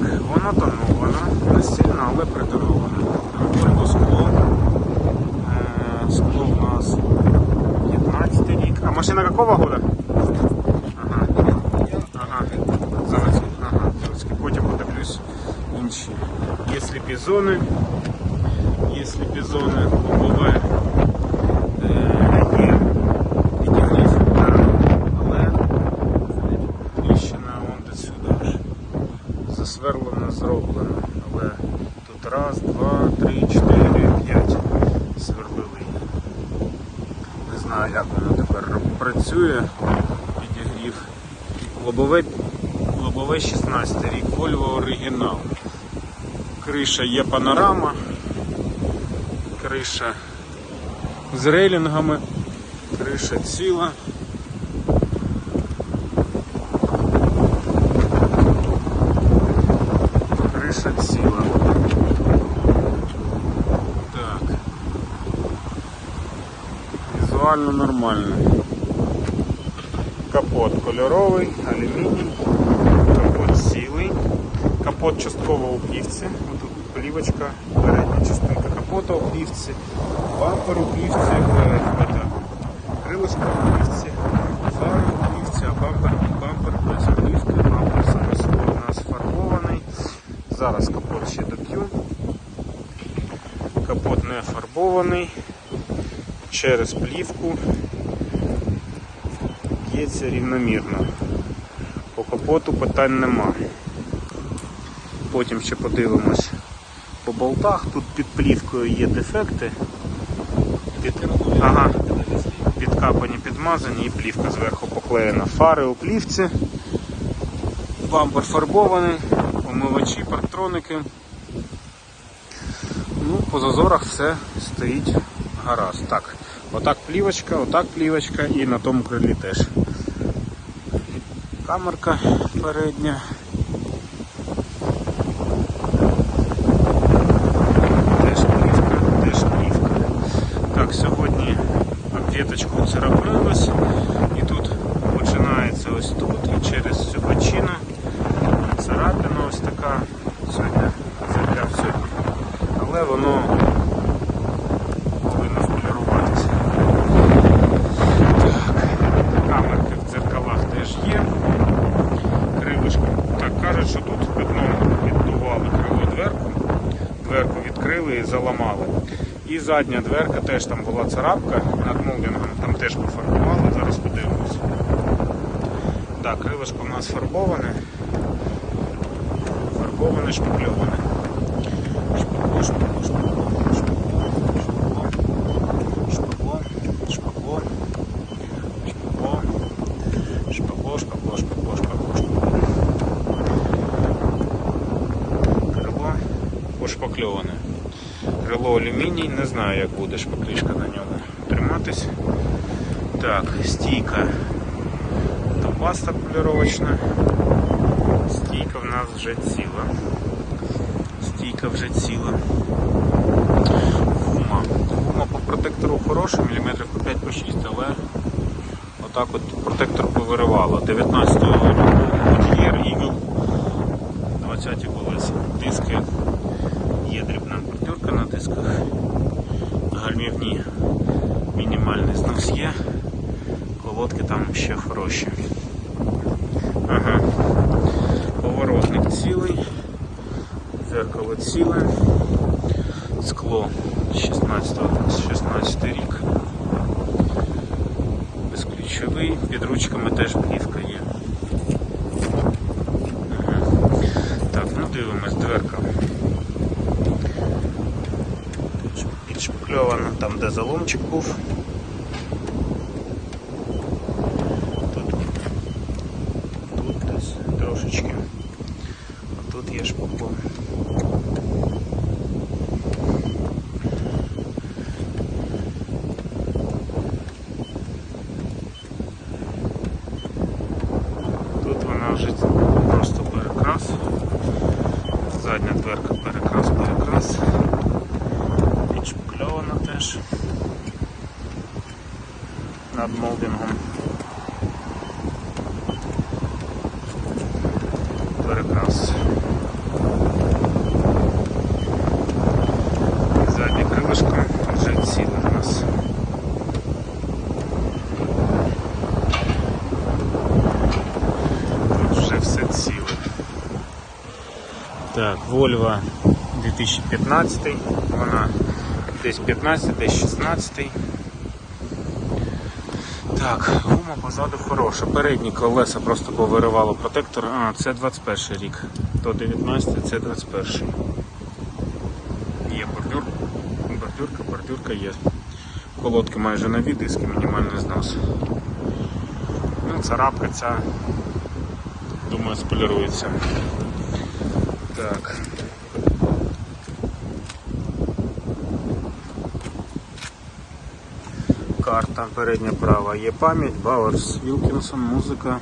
Воно тоновано, не сильно, але притоновано. Вольво скло. Е, Скло у нас 15 рік. А машина какого года? Ага. Ага. Заводський. Ага. Потім подивлюсь інші. Є сліпізони. Є сліпізони. Лобове. Е, Є. Підігрів. Так. Але тріщина вон до сюди аж засверлено, зроблено. Але тут раз, два, три, чотири, п'ять сверлили. Не знаю, як воно тепер працює. Підігрів. Лобове, лобове 16 рік, Volvo оригінал. Криша є панорама. Криша з рейлінгами. Криша ціла. Криша ціла. Так. Візуально нормально. Капот кольоровий, алюміній, капот цілий, капот частково у плівці. Тут плівочка, передня частинка капота у плівці, бампер у плівці, е, это, крилишко у плівці, фари у плівці, а бампер, бампер без плівки, бампер саме у нас фарбований. Зараз капот ще доб'ю. Капот не фарбований. Через плівку б'ється рівномірно. По капоту питань нема. Потім ще подивимось по болтах. Тут під плівкою є дефекти. Під... Ага. Підкапані, підмазані і плівка зверху поклеєна. Фари у плівці. Бампер фарбований, омивачі, парктроники. Ну, по зазорах все стоїть гаразд. Так, отак плівочка, отак плівочка і на тому крилі теж. Камерка передня. Теж плівка, теж плівка. Так, сьогодні обвіточку царапнулась і тут починається ось тут і через цю бочину царапина ось така сьогодні заляв сьогодні. Але воно повинно вполіруватися. Так, камерки в дзеркалах теж є. Крилишко. Так, кажуть, що тут пятном віддували крило дверку. Дверку заламали. І задня дверка теж там була царапка над молдингом, там теж пофарбували, зараз подивимось. Так, крилишко у нас фарбоване. Фарбоване, шпакльоване. Шпакло, шпакло, шпакло, шпакло, шпакло, шпакло, шпакло, шпакло, шпакло, шпакло, шпакло, шпакло. Крило пошпакльоване. Алюміній, не знаю як буде шпаклішка на ньому триматись. Так, стійка та паста поліровочна. Стійка в нас вже ціла. Стійка вже ціла. Гума. Гума по протектору хороша, міліметрів по 5 по 6, але отак от протектор повиривало. 19-го року Goodyear Eagle 20 колеса. Диски дисках. Гальмівні мінімальний знос є. Колодки там ще хороші. Ага. Поворотник цілий, зеркало ціле, скло 16, 16 рік. Безключовий, під ручками теж плівка є. Ага. Так, ну дивимось, дверка. Підшпакльована там, де заломчик був. Тут тут десь трошечки. А тут є шпакло. Так, Volvo 2015, вона десь 15, десь 16. Так, гума позаду хороша. Передні колеса просто повиривало протектор. А, це 21 рік. То 19, це 21. Є бордюр. Бордюрка, бордюрка є. Колодки майже нові, диски мінімальний знос. Ну, царапка ця, думаю, сполірується. Так. Карта передня права. Є пам'ять, Бауерс, Вілкінсон, музика.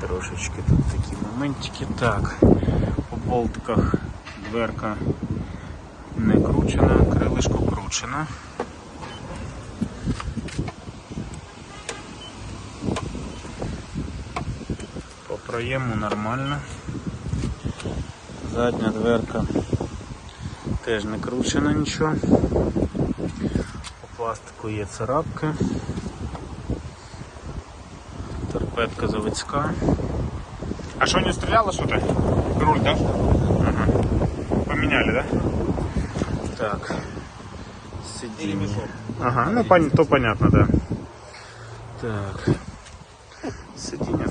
Трошечки тут такі моментики. Так, по болтиках дверка не кручена, крилишко кручено. Проєму нормально. Задня дверка теж не кручена нічого. По пластику є царапки. Торпедка заводська. А что, не стреляло что-то? Руль, да? Ага. Поменяли, да? Так. Сиденье. Ага, ну то понятно, да. Так. Сидіння,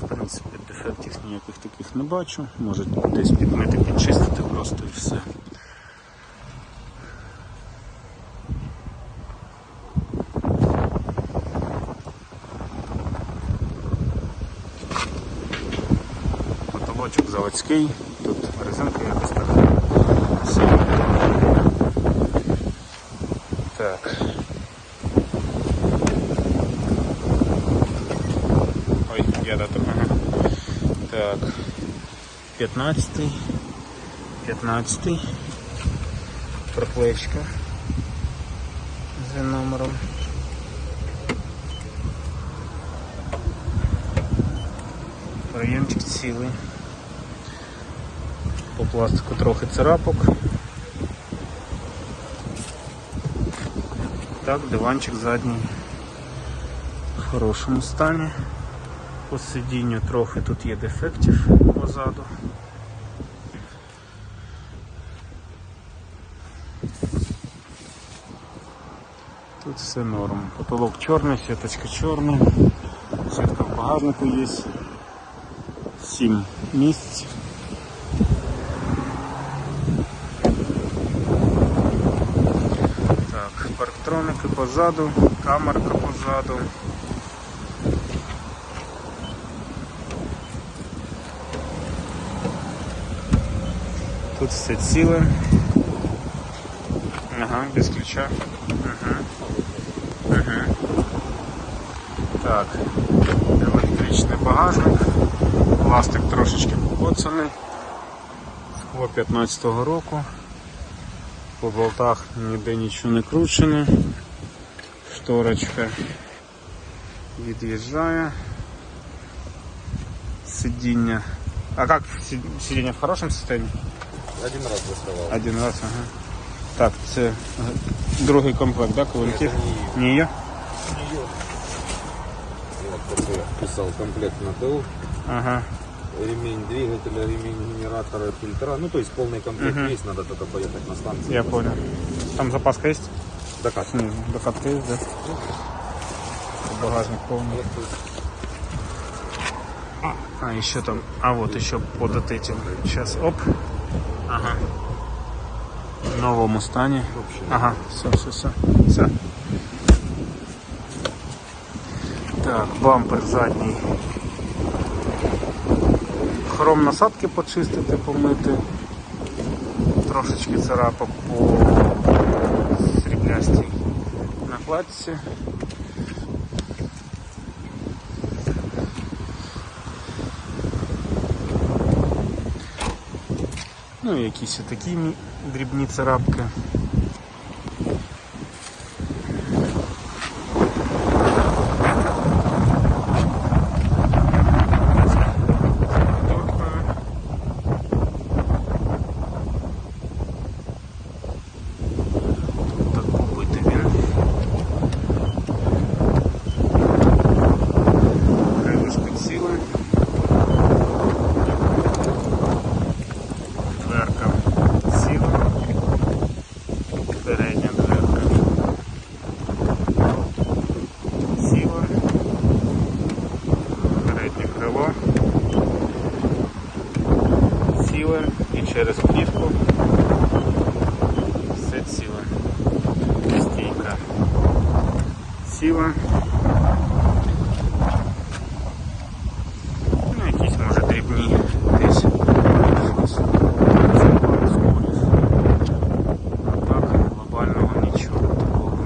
дефектів ніяких таких не бачу. Може десь підмити, підчистити просто і все. Потолочок заводський, тут резинка якось так. Так. Ой, я да тут. Ага. Так. 15. 15. Проплечка. З номером. Проємчик цілий. По пластику трохи царапок. Так, диванчик задній в хорошому стані. По сидінню трохи тут є дефектів позаду. Тут все норм. Потолок чорний, сіточка чорна, сітка в багажнику є. Сім місць. Так, парктроники позаду, камерка позаду. Тут все ціле. Ага, без ключа. Так, електричний багажник. Пластик трошечки покоцаний. Скло 15-го року. По болтах ніде нічого не кручено. Шторочка від'їжджає. Сидіння. А как си- сидіння в хорошем состоянии? Один раз доставал. Один раз, ага. Так, це е, другий комплект, да, колонків? Ні, Не є? Вот, как я писал комплект на ТУ. Ага. Ремень двигателя, ремень генератора, фильтра. Ну, то есть полный комплект Мгм. есть, надо только поехать на станцию. Я понял. Там запаска есть? Докат. Снизу. Докатка есть, да? Багажник полный. Вот тут А, еще там. А вот еще под вот этим. Сейчас, оп. Ага. В новому стані. Ага, все, все, все. Все. Так, бампер задній. Хром насадки почистити, помити. Трошечки царапок по сріблястій накладці. Ну якісь такі дрібні царапки. Так побити він. Крилишко ціле. через плівку. Все ціле. Стійка. Ціла. Ну, якісь може дрібні десь. Щось. Це пару сколів. А так, глобального нічого такого.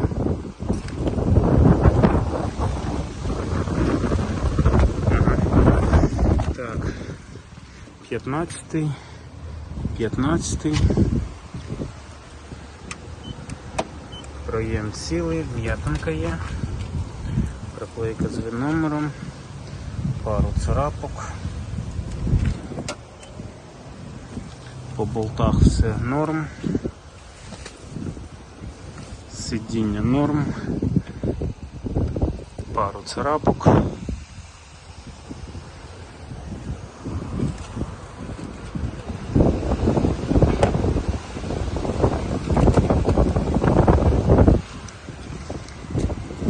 Так, 15, 15. Проєм цілий, м'ятинка є. Проклейка з номером, пару царапок. По болтах все норм. Сидіння норм. Пару царапок.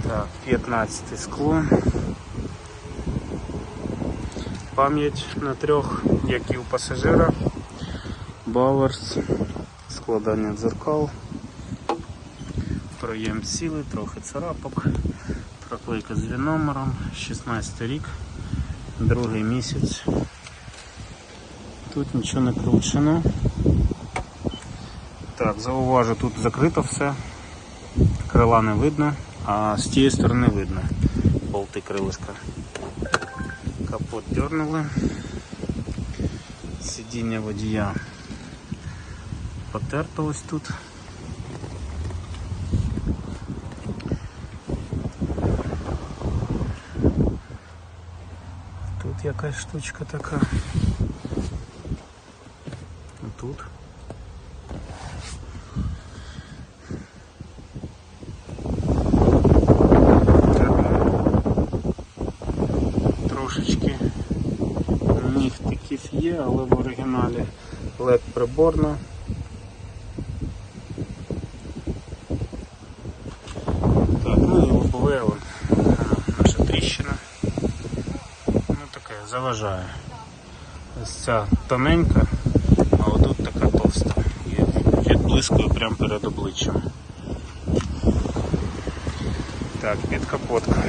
Так, 15 скло. Пам'ять на трьох, як і у пасажира. Бауерс, складання дзеркал. Проєм цілий, трохи царапок. Проклейка з номером, 16 рік, другий місяць. Тут нічого не кручено. Так, зауважу, тут закрито все. Крила не видно, а з тієї сторони видно болти крилишка. Капот дернули. Сидіння водія потерто ось тут. Тут якась штучка така. Тут. LED приборна. Так, ну і лобове наша тріщина. Ну таке заважає. Ось ця тоненька, а отут така товста. І відблискує прямо перед обличчям. Так, підкапотка.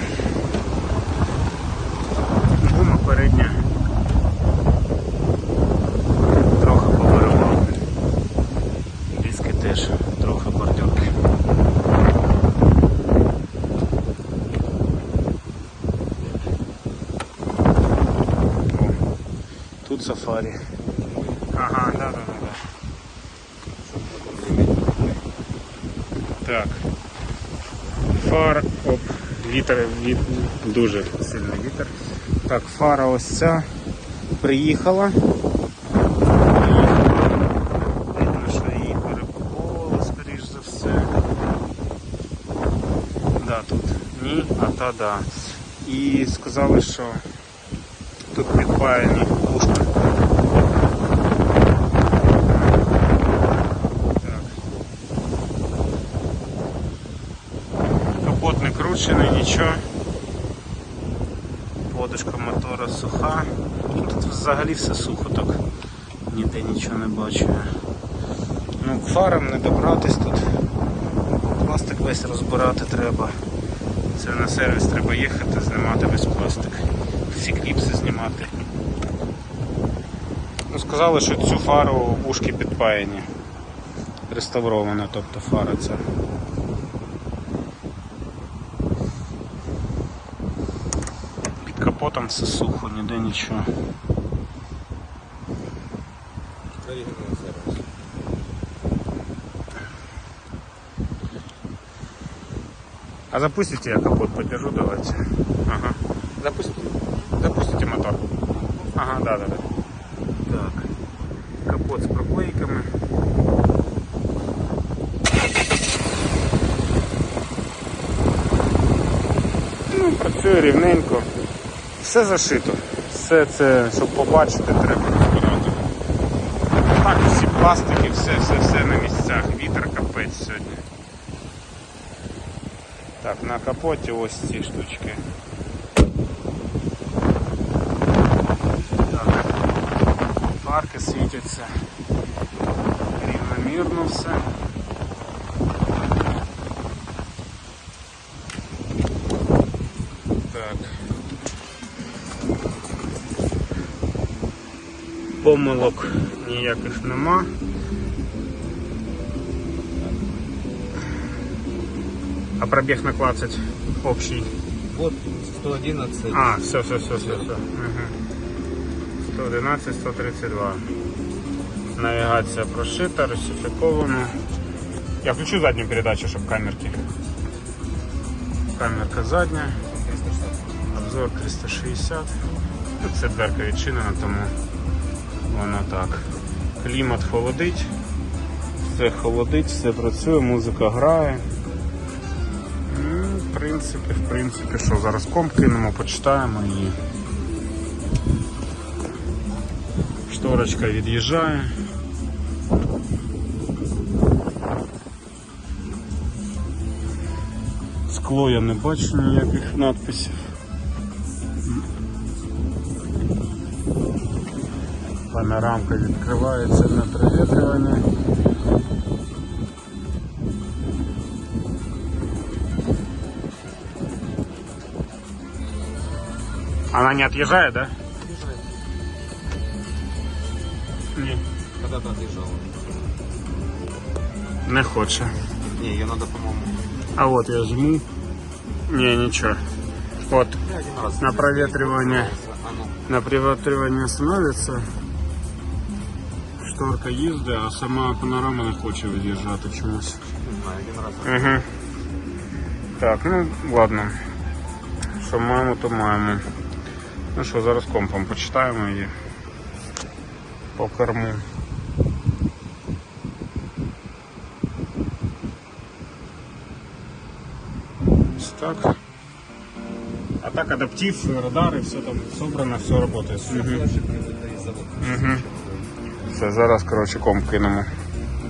Гума передня. Трохи повиривав. Диски теж трохи бордюрки. О, Тут сафарі. Ага, да, да, да. Так. Фар, оп, вітер, віт, дуже сильний вітер. Так, фара ось ця приїхала. Видно, що її перепаковували, скоріш за все. Да, тут ні, а та да. І сказали, що тут підпаяні ушка. Так. Не нічого. Подушка мотора суха. Ну, Тут взагалі все сухо, так ніде нічого не бачу. Ну, к фарам не добратись тут. Пластик весь розбирати треба. Це на сервіс треба їхати, знімати весь пластик. Всі кліпси знімати. Ну, сказали, що цю фару ушки підпаяні. Реставрована, тобто фара ця. Капотом все сухо, ніде нічого. А запустите я капот подержу, давайте. Ага. Запустите. Запустите мотор. Ага, да, да, да. Так. Капот з проклейками. Ну, працює рівненько. Все зашито. Все це, щоб побачити, треба розбирати. Так, всі пластики, все, все, все на місцях. Вітер капець сьогодні. Так, на капоті ось ці штучки. Так. Фарки світяться. Рівномірно все. Помилок ніяких нема. А пробіг на 20 общий. Вот 111. А, все, все, все, все, все. Угу. 111, 132. Навігація прошита, русифікована. Я включу задню передачу, щоб камерки. Камерка задня. Обзор 360. Ну, Це дверка відчинена, тому воно так. Клімат холодить. Все холодить, все працює, музика грає. Ну, в принципі, в принципі, що зараз комп кинемо, почитаємо і шторочка від'їжджає. Скло я не бачу ніяких надписів. Панорамка відкривається на провітрювання. Она не отъезжает, да? Ні. Когда-то отъезжала. Не хоче. Не, ее надо, по-моему, А вот я жму. Не, ничего. Вот, я один раз. на проветривание, А ну, на проветривание становится. Шторка їздить, а сама панорама не хоче від'їжджати чомусь. не знаю, один раз. Угу. Так, ну ладно. Що маємо, то маємо. Ну що, зараз компом почитаємо і по корму. Ось так. А так адаптив, радари, все там собрано, все працює. Угу. Угу. Все, зараз, коротше, ком кинемо.